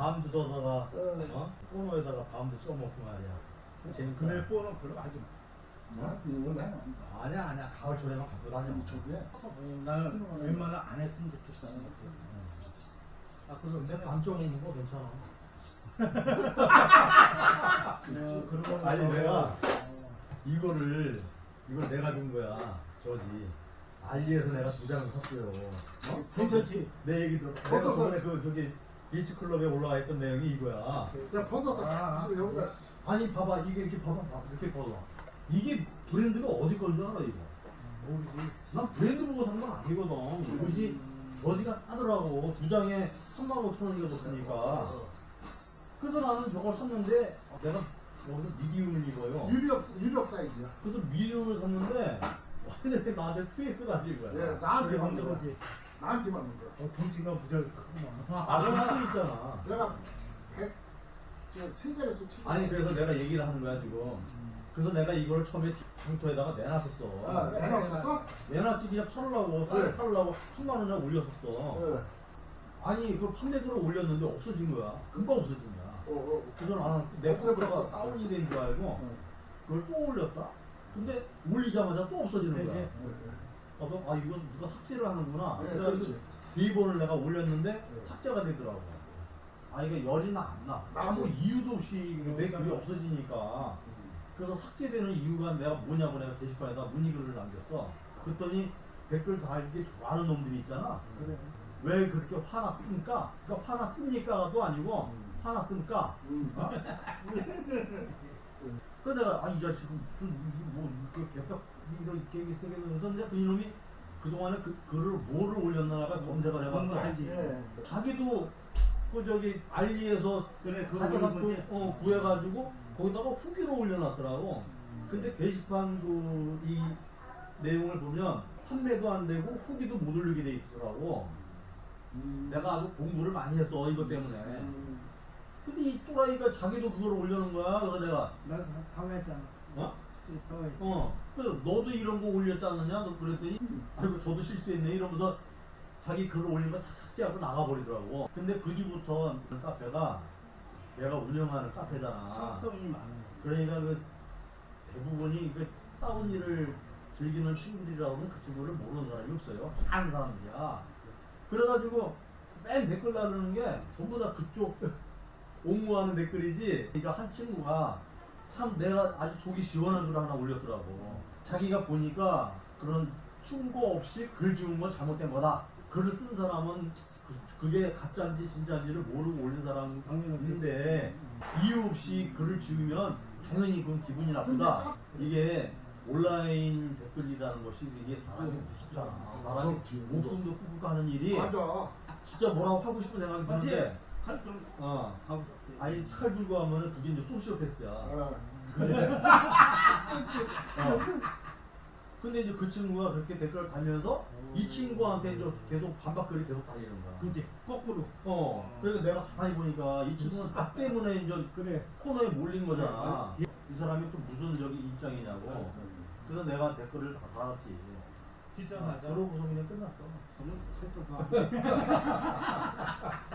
밤 주워다가 어. 어? 꼬노에다가 밤도 쪄먹고 말이야. 재밌다. 그네 뽀는 그런 거 하지 마. 나 이거 내가 아니야 아니야 가을철에만 갖고 다녀. 저게 어, 나는 웬만하면 안 했으면 좋겠어. 아 그런데 밤 쪄먹는 거 괜찮아. 어, 그런 거 아니, 내가 어. 이거를 이걸 내가 준 거야. 저지. 알리에서 내가 두 장을 샀어요. 어? 괜찮지? 내 얘기 들어. 내가. 저번에 그 저기 비치 클럽에 올라와 있던 내용이 이거야. 내가 벗어서 아, 지금 여기다 아니 봐봐 이게 이렇게 봐봐 봐 봐 이렇게 봐봐. 이게 브랜드가 어디 건 줄 알아 이거? 모르지. 난 브랜드 보고 산 건 아니거든. 이것이 저지가 싸더라고. 두 장에 3만 5천 원이가 붙으니까. 그래서 나는 저걸 샀는데 내가 여기서 미디움을 입어요. 유력 유력 사이즈야. 그래서 미디움을 샀는데 완전히 나한테 트위스 가지고 거야. 예, 나한테 맞는 거야. 거지. 나한테 맞는 거야. 어, 덩치가 무지하게 크구만. 아, 그럼 있잖아. 내가 백 세자릿수 치고 아니 그래서 내가 얘기를 하는 거야 지금. 그래서 내가 이걸 처음에 장터에다가 내놨었어. 아, 내놨었어? 내놨지 그냥 팔으려고 네. 쌀 팔으려고 3만 원이나 올렸었어. 예. 아니 그 판매도를 올렸는데 없어진 거야. 금방 없어진 거야. 어, 어. 그래서 나는 내 없어졌어. 컴퓨터가 다운이 된 줄 알고 어. 그걸 또 올렸다. 근데 올리자마자 또 없어지는 거야. 네, 예, 예. 그래서 아 이건 누가 삭제를 하는구나. 네, 그래가지고 그렇지. 세 번을 내가 올렸는데 네. 삭제가 되더라고. 아 이게 열이 나 안 나. 아무 이유도 없이 내 글이 없어지니까. 그래서 삭제되는 이유가 내가 뭐냐고 내가 게시판에다 문의글을 남겼어. 그랬더니 댓글 달기 좋아하는 놈들이 있잖아. 그래. 왜 그렇게 화났습니까? 그러니까 화났습니까도 아니고 음. 화났습니까? 음. 그 내가 아이 자식은 무슨 이게 뭐 이렇게 개벽 이렇게 쓰겠는데 근데 그 이놈이 그동안에 그 글을 뭐를 올렸나가 검색을 해봤어. 그건 알지. 예. 자기도 그 저기 알리에서 그래, 그거 거지. 어, 구해가지고 거기다가 후기로 올려놨더라고. 근데 게시판 그 이 내용을 보면 판매도 안 되고 후기도 못 올리게 돼 있더라고. 음. 내가 아주 공부를 많이 했어 이것 때문에. 음. 근데 이 또라이가 자기도 그걸 올려놓은 거야. 그래서 내가 나 사- 사과했잖아. 어? 지금 사과했지. 어. 그래서 너도 이런 거 올렸지 않느냐? 너 그랬더니 아이고 저도 실수했네 이러면서 자기 글을 올린 거싹 삭제하고 나가버리더라고. 근데 그 뒤부터 그 카페가 내가 운영하는 카페잖아. 사업성이 많아. 그러니까 그 대부분이 그 다운 일을 즐기는 친구들이라고는 그 친구를 모르는 사람이 없어요. 다 아는 사람들이야. 그래가지고 맨 댓글 달는 게 전부 다 그쪽 옹호하는 댓글이지. 그러니까 한 친구가 참 내가 아주 속이 시원한 글 하나 올렸더라고. 자기가 보니까 그런 충고 없이 글 지운 건 잘못된 거다. 글을 쓴 사람은 그, 게 가짜인지 진짜인지를 모르고 올린 사람인데 이유 없이 글을 지으면 당연히 그건 기분이 나쁘다. 이게 온라인 댓글이라는 것이 이게 사람이 무섭잖아. 사람이. 목숨도 하는 일이 맞아. 진짜 뭐라고 하고 싶은 생각이 드는데 칼좀 어. 가고 싶지. 아니 칼 들고 하면은 그게 이제 소시오패스야. 어. 그래. 어. 근데 이제 그 친구가 그렇게 댓글을 달면서 이 친구한테 이제 계속 반박글이 계속 달리는 거야. 그지? 거꾸로. 어. 그래서 내가 가만히 보니까 이 친구는 나 때문에 이제 그래. 코너에 몰린 거잖아. 이 사람이 또 무슨 저기 입장이냐고. 그래서 내가 댓글을 다 달았지. 진짜 어, 맞아. 그러고서 그냥 끝났어. 저는 살쪄서.